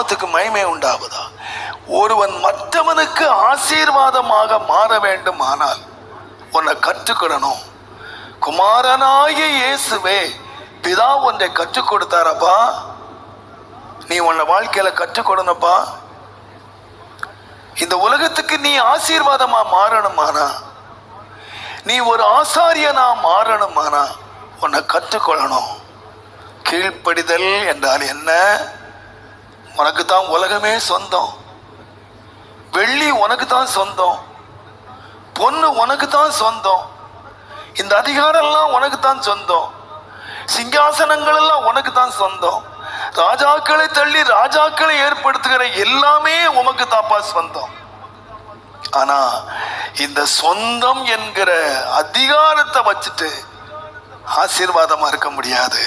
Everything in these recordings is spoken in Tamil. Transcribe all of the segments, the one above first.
நாமத்துக்கு மகிமை உண்டாவதா? ஒருவன் மற்றவனுக்கு ஆசீர்வாதமாக மாற வேண்டும் ஆனால் உன்னை கற்றுக்கிடணும் குமாரனாய இயேசுவே பிதா ஒன்றை கற்றுக் கொடுத்தாரப்பா நீ உன்னை வாழ்க்கையில கற்றுக்கொடணும்ப்பா. இந்த உலகத்துக்கு நீ ஆசீர்வாதமா மாறணுமானா? நீ ஒரு ஆசாரியனா மாறணுமானா? உன்னை கற்றுக்கொள்ளணும். கீழ்ப்படிதல் என்றால் என்ன? உனக்கு தான் உலகமே சொந்தம். வெள்ளி உனக்கு தான் சொந்தம். பொண்ணு உனக்கு தான் சொந்தம். இந்த அதிகாரம் எல்லாம் உனக்கு தான் சொந்தம். சிங்காசனங்கள் எல்லாம் உனக்கு தான் சொந்தம். ராஜாக்களை தள்ளி ராஜாக்களை ஏற்படுத்துகிற எல்லாமே உமக்கு தாப்பா சொந்தம். ஆனா இந்த சொந்தம் என்கிற அதிகாரத்தை வச்சுட்டு ஆசீர்வாதமா இருக்க முடியாது.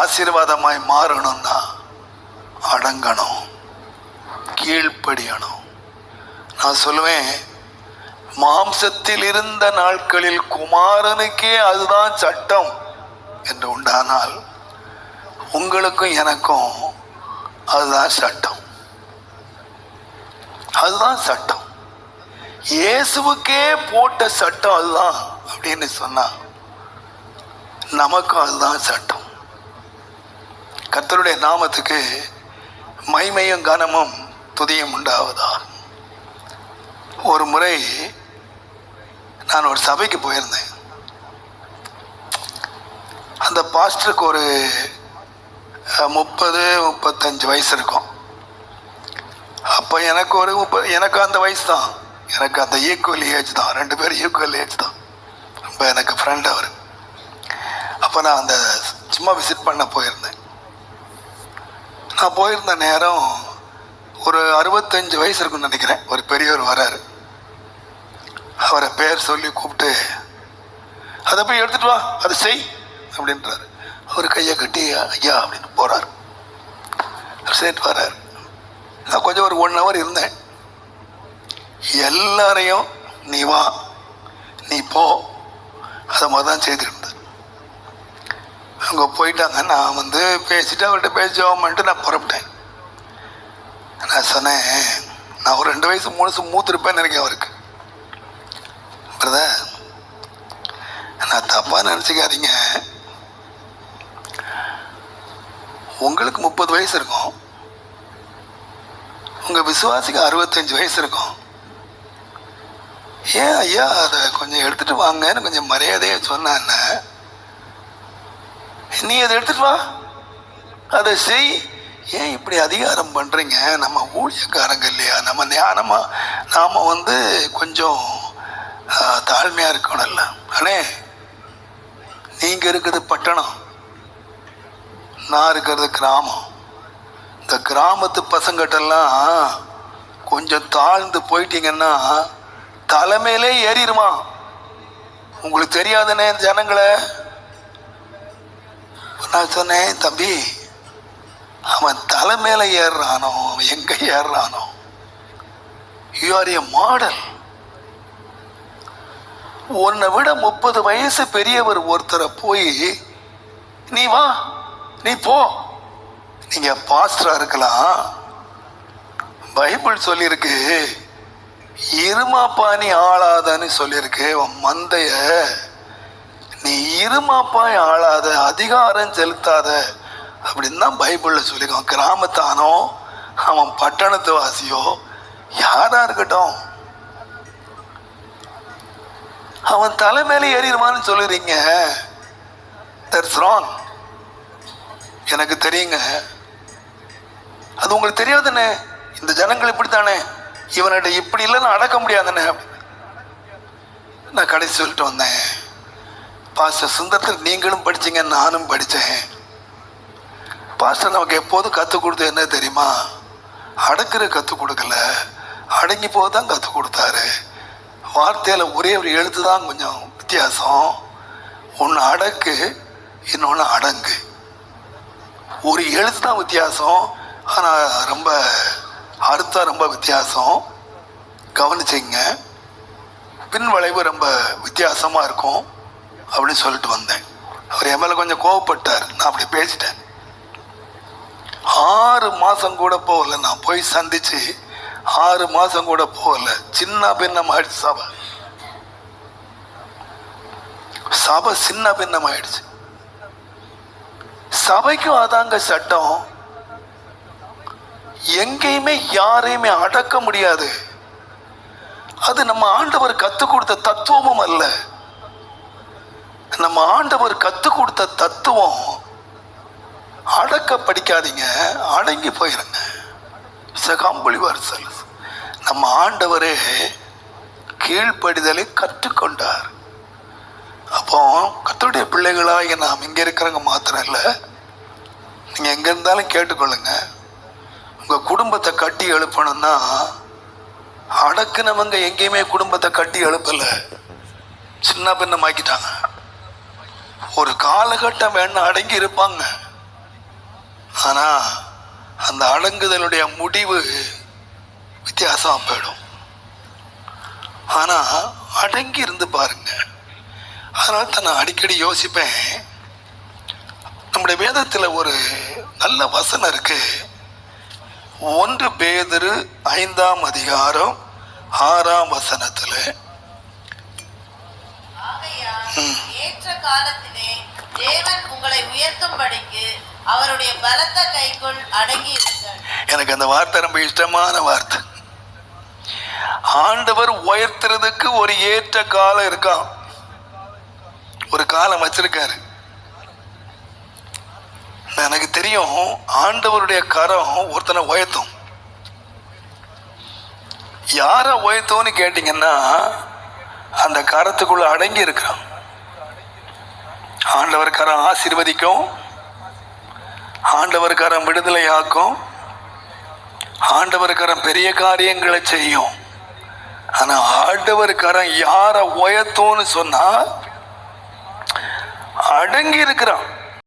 ஆசீர்வாதமாய் மாறணும்னா அடங்கணும் கீழ்ப்படியணும். நான் சொல்லுவேன் மாம்சத்தில் இருந்த நாட்களில் குமாரனுக்கே அதுதான் சட்டம் என்று உண்டானால் உங்களுக்கும் எனக்கும் அதுதான் சட்டம். அதுதான் சட்டம். இயேசுவுக்கே போட்ட சட்டம் அதுதான் அப்படின்னு சொன்னா நமக்கும் அதுதான் சட்டம். கர்த்தருடைய நாமத்துக்கு மைமையும் கனமும் துதியும் உண்டாவதா? ஒரு முறை நான் ஒரு சபைக்கு போயிருந்தேன். அந்த பாஸ்டருக்கு ஒரு முப்பது முப்பத்தஞ்சு வயசு இருக்கும். அப்போ எனக்கு ஒரு முப்பது எனக்கு அந்த வயசு தான். எனக்கு அந்த ஈக்குவல் ஏஜ் தான். ரெண்டு பேரும் ஈக்குவல் ஏஜ் தான். ரொம்ப எனக்கு ஃப்ரெண்ட் அவர். அப்போ நான் அந்த சும்மா விசிட் பண்ண போயிருந்தேன். நான் போயிருந்த நேரம் ஒரு அறுபத்தஞ்சு வயசு இருக்குன்னு நினைக்கிறேன். ஒரு பெரியவர் வராரு. அவரை பேர் சொல்லி கூப்பிட்டு அதை போய் எடுத்துட்டு வா அதை செய் அப்படின்றாரு. அவர் கையை கட்டி ஐயா அப்படின்னு போறாரு. சேர்த்து வர்றாரு நான் கொஞ்சம் ஒரு ஒன் ஹவர் இருந்தேன். எல்லாரையும் நீ வா நீ போ அதை மாதிரி தான் செய்திருந்தேன் அங்கே போயிட்டாங்க. நான் வந்து பேசிட்டு அவர்கிட்ட பேசி ஜெபம் நான் புறப்பட்டேன். நான் சொன்னேன் நான் ஒரு ரெண்டு வயசு மூணு வயசு மூத்திருப்பேன்னு நினைக்கிறேன் அவருக்கு. பிரதர் நான் தப்பாக நினச்சிக்காதீங்க. உங்களுக்கு முப்பது வயசு இருக்கும். உங்கள் விசுவாசிக்கு அறுபத்தஞ்சு வயசு இருக்கும். ஏன் ஐயா அதை கொஞ்சம் எடுத்துகிட்டு வாங்கன்னு கொஞ்சம் மரியாதையை சொன்னான்னு நீ அதை எடுத்துட்டு வா. அதை செய். ஏன் இப்படி அதிகாரம் பண்ணுறீங்க நம்ம ஊழியக்காரங்க இல்லையா? நம்ம ஞானமாக நாம் வந்து கொஞ்சம் தாழ்மையாக இருக்கணும்ல. அண்ணே நீங்கள் இருக்கிறது பட்டணம். நான் இருக்கிறது கிராமம். இந்த கிராமத்து பசங்கிட்டெல்லாம் கொஞ்சம் தாழ்ந்து போயிட்டீங்கன்னா தலைமையிலே ஏறிடுமா? உங்களுக்கு தெரியாதுனே ஜனங்களை. நான் சொன்னேன் தம்பி அவன் தலை மேலே ஏறுறானோ அவன் எங்கே ஏறுறானோ? யூ ஆர் ஏ மாடல் உன்னை விட முப்பது வயசு பெரியவர் ஒருத்தரை போய் நீ வா நீ போ. நீங்கள் பாஸ்டராக இருக்கலாம். பைபிள் சொல்லியிருக்கு இருமாப்பா நீ ஆளாதன்னு சொல்லியிருக்கு உன் மந்தைய நீ இருமாப்பாய் ஆளாத அதிகாரம் செலுத்தாத அப்படின்னு தான் பைபிளில் சொல்லியிருக்கான். கிராமத்தானோ அவன் பட்டணத்து வாசியோ யாரா இருக்கட்டும். அவன் தலைமையில ஏறிடுவான்னு சொல்லுறீங்க. தட்ஸ் ராங் எனக்கு தெரியுங்க. அது உங்களுக்கு தெரியாதுண்ணே. இந்த ஜனங்கள் இப்படித்தானே. இவன்கிட்ட இப்படி இல்லைன்னு அடக்க முடியாதுண்ணே. நான் கடைசி சொல்லிட்டு வந்தேன். பாஸ்டர் சுந்தரத்தில் நீங்களும் படிச்சீங்க நானும் படித்தேன் பாஸ்டர் நமக்கு எப்போதும் கற்றுக் கொடுத்தது என்ன தெரியுமா? அடக்கிற கற்றுக் கொடுக்கல. அடங்கி போக தான் கற்றுக் கொடுத்தாரு. வார்த்தையில் ஒரே ஒரு எழுத்து தான் கொஞ்சம் வித்தியாசம். ஒன்று அடக்கு இன்னொன்று அடங்கு. ஒரு எழுத்து தான் வித்தியாசம். ஆனால் ரொம்ப அர்த்தம் ரொம்ப வித்தியாசம். கவனிச்சிங்க. பின் வளைவு ரொம்ப வித்தியாசமாக இருக்கும். அப்படின்னு சொல்லிட்டு வந்தேன். அவர் என் மேலே கொஞ்சம் கோவப்பட்டார். நான் அப்படி பேசிட்டேன். ஆறு மாசம் கூட போகல. நான் போய் சந்திச்சு ஆறு மாசம் கூட போகல. சின்ன பின்னம் ஆயிடுச்சு சபை. சபை சின்ன பின்னம் ஆயிடுச்சு சபைக்கும் அதாங்க சட்டம். எங்கேயுமே யாரையுமே அடக்க முடியாது. அது நம்ம ஆண்டவர் கத்து கொடுத்த தத்துவமும் அல்ல. நம்ம ஆண்டவர் கத்து கொடுத்த தத்துவம். அடக்க படிக்காதீங்க அடங்கி போயிருங்க. சகாம்பொழி வாரசல் நம்ம ஆண்டவரே கீழ்ப்படிதலை கற்றுக்கொண்டார். அப்போ கத்துடைய பிள்ளைகளாக நாம் இங்கே இருக்கிறவங்க மாத்திரம் இல்லை நீங்கள் எங்கே இருந்தாலும் கேட்டுக்கொள்ளுங்க. உங்கள் குடும்பத்தை கட்டி எழுப்பணும்னா அடக்குனவங்க எங்கேயுமே குடும்பத்தை கட்டி எழுப்பலை. சின்ன பின்னமாக்கிட்டாங்க. ஒரு காலகட்டம் வேணா அடங்கி இருப்பாங்க ஆனா அந்த அடங்குதலுடைய முடிவு வித்தியாசமா போயிடும். ஆனா அடங்கி இருந்து பாருங்க. அதனால தான் நான் அடிக்கடி யோசிப்பேன். நம்முடைய வேதத்துல ஒரு நல்ல வசனம் இருக்கு. ஒன்று பேதுரு ஐந்தாம் அதிகாரம் ஆறாம் வசனத்துல. ஆகையால் ஏற்ற காலத்திலே தேவன் உங்களை உயர்த்தும்படிக்கு அவருடைய பலத்த கைக்குள் அடங்கி இருங்கள் எனக்கு அந்த வார்த்தை ரொம்ப இஷ்டமான வார்த்தை. ஆண்டவர் உயர்த்துறதுக்கு ஒரு ஏற்ற காலம் இருக்கான் ஒரு காலம் வச்சிருக்காரு. எனக்கு தெரியும் ஆண்டவருடைய கரம் ஒருத்தனை உயர்த்தும். யார உயர்த்தும்னு கேட்டீங்கன்னா அந்த கரத்துக்குள்ள அடங்கி இருக்கிறான். ஆண்டவர்காரன் ஆசீர்வதிக்கும். ஆண்டவர்காரம் விடுதலையாக்கும். ஆண்டவர்காரன் பெரிய காரியங்களை செய்யும். ஆனா ஆண்டவர்காரன் யாரை யார சொன்னால் சொன்னா அடங்கி இருக்கிறான்